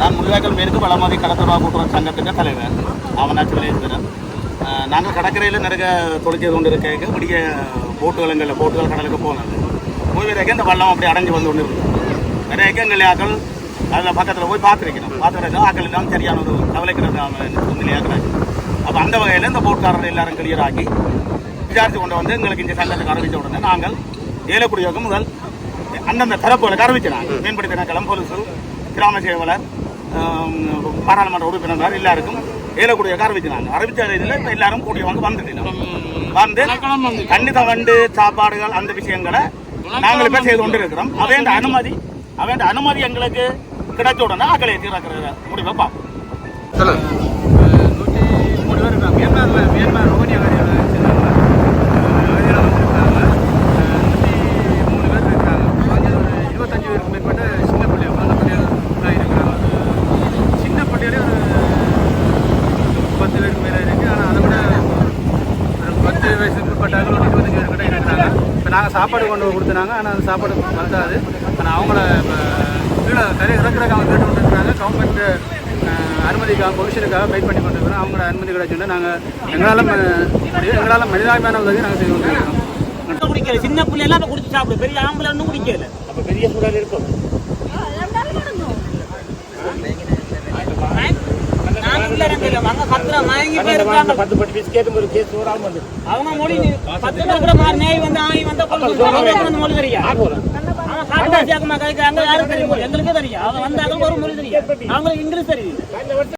நான் முள்ளிவாய்க்கல் மேற்கு வளமதி கடத்தரா கூட்டுறவு சங்கத்துக்கு தலைவர் அவனாச்சு விளையாடுகிறேன் நாங்கள் கடற்கரையில் நிறைய தொழிற்சி கொண்டு இருக்க விடிய போட்டுகளுங்களில் போட்டுகள் கடலுக்கு போனது. போய் வரைக்கும் இந்த வள்ளம் அப்படி அடைஞ்சு வந்து கொண்டு இருக்குது நிறைய எங்கள் ஆக்கள் அதில் பக்கத்தில் போய் பார்த்துருக்கணும். பார்த்துருக்கோம் ஆக்கள் எல்லாம் சரியான ஒரு கவலைக்கிற நிலையாக்குறாங்க அப்போ அந்த வகையில் இந்த போட்காரர் எல்லாரும் கிளியர் ஆக்கி விசாரித்து கொண்டு வந்து எங்களுக்கு இந்த சங்கத்துக்கு அறிவித்த உடனே நாங்கள் ஏலக்குடியோகம் முதல் அந்தந்த தரப்புகளுக்கு அறிவிச்சினாங்க மீன்பிடி திணைக்களம் போலீஸ் கிராம சேவலர் பாராளுமன்ற உறுப்பினர் எல்லாருக்கும் ஏலக்குடியோகம் அறிவிச்சினாங்க அறிவிச்ச இதில் இப்போ எல்லாரும் கூடிய வந்து வந்துட்டோம் வந்து கண்ணித வண்டு சாப்பாடுகள் அந்த விஷயங்களை நாங்கள் இப்போ செய்து கொண்டு இருக்கிறோம் அவன் அனுமதி அவன் அனுமதி எங்களுக்கு கிடைச்ச உடனே அக்களை தீர்க்கிற முடிவை பார்ப்போம். சொல்லுங்க. நூற்றி மூணு பேர் மியான்மரில் மியான்மர் ரோஹினியா இப்போ நாங்கள் சாப்பாடு கொண்டு வந்து கொடுத்துனாங்க. ஆனால் அந்த சாப்பாடு வந்தாது. ஆனால் அவங்கள இப்போ கீழே கரை இறக்குறதுக்கு அவங்க கேட்டு கொண்டு இருக்கிறாங்க கவர்மெண்ட் அனுமதிக்காக பொசிஷனுக்காக வெயிட் பண்ணி கொண்டு இருக்கிறோம் அவங்களோட அனுமதி கிடைச்சுன்னா நாங்கள் எங்களால் முடியும் எங்களால் மனிதாபிமான உதவி நாங்கள் செய்து கொண்டு இருக்கிறோம் குடிக்கல. சின்ன பிள்ளை எல்லாம் இப்ப குடிச்சு சாப்பிடு. பெரிய ஆம்பளை ஒன்றும் குடிக்கல. அப்போ பெரிய சூழல் இருக்கும். நான் உள்ள இறங்கல அங்க கத்துற மயங்கி போயிருக்காங்க. பத்து பிஸ்கெட்டும் ஒரு கேஸ் வந்து. அவங்க மொழி பத்து இருக்கிற மாதிரி நேய் வந்து ஆய் வந்தா கொண்டு மொழி தெரியா? அவன் யாரும் தெரியும்? எங்களுக்கு தெரியும். அவன் வந்தாங்க ஒரு மொழி தெரியும். அவங்களுக்கு இங்கிலீஷ் தெரியும்.